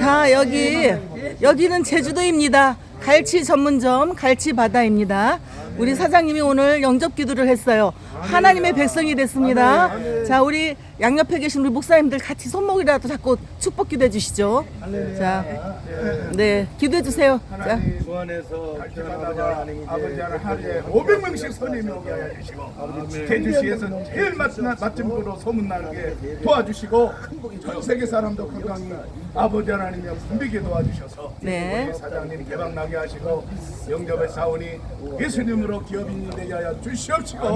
자 여기 여기는 제주도입니다. 갈치 전문점 갈치 바다입니다. 우리 사장님이 오늘 영접 기도를 했어요. 하나님의 백성이 됐습니다. 자 우리 양옆에 계신 우리 목사님들 같이 손목이라도 잡고 축복 기도해 주시죠. 자, 네 기도해 주세요. 자, 갈치바다가 아버지 하루에 500명씩 손님이 오게 하여 주시고 제주시에서 제일 맛진 맛집으로 소문나게 도와주시고 전 세계 사람도 건강히 아버지 하나님의 분비게 도와주셔서 네. 우리 사장님 대박나게 하시고 영접의 사원이 예수님으로 기업인이 되게 하여 주시옵시고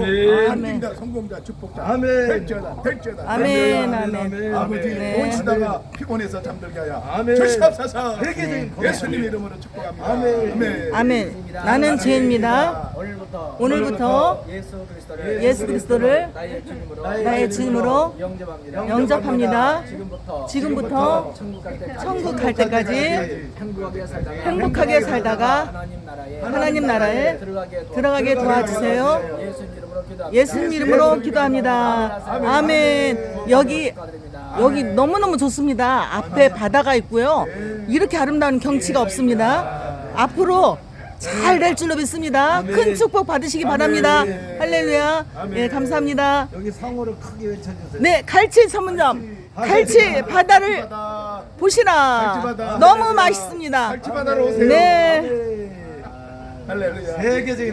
한림자 성공자 축복자 아멘. 될지어다 될지어다 아멘. 아멘. 아버지 네. 돈 치다가 피곤해서 잠들게 하여 아멘. 주시옵소서 세계적인 예수님 이름으로 축복합니다 아멘. 아멘. 아멘. 나는 죄입니다. 오늘부터 오늘부터 예수 그리스도를 예수 그리스도를 나의 주님으로 나의 주님으로 영접합니다. 영접합니다. 지금부터 지금부터 천국 갈 때까지 행복하게 살다가 행복하게 살다가 하 나라에 하나님 나라에 들어가게 도와 들어가게 도와주세요. 예수 이름으로 기도합니다. 예수님 이름으로 기도합니다. 아멘. 여기. 여기 너무너무 좋습니다. 앞에 바다가 있고요. 이렇게 아름다운 경치가 없습니다. 앞으로 잘 될 줄로 믿습니다. 큰 축복 받으시기 바랍니다. 할렐루야. 예, 감사합니다. 여기 상호를 크게 외쳐주세요. 네, 갈치 전문점. 갈치 바다를 바다 보시라. 갈치바다. 너무 맛있습니다. 갈치바다로 오세요 네. 할렐루야. 세계적인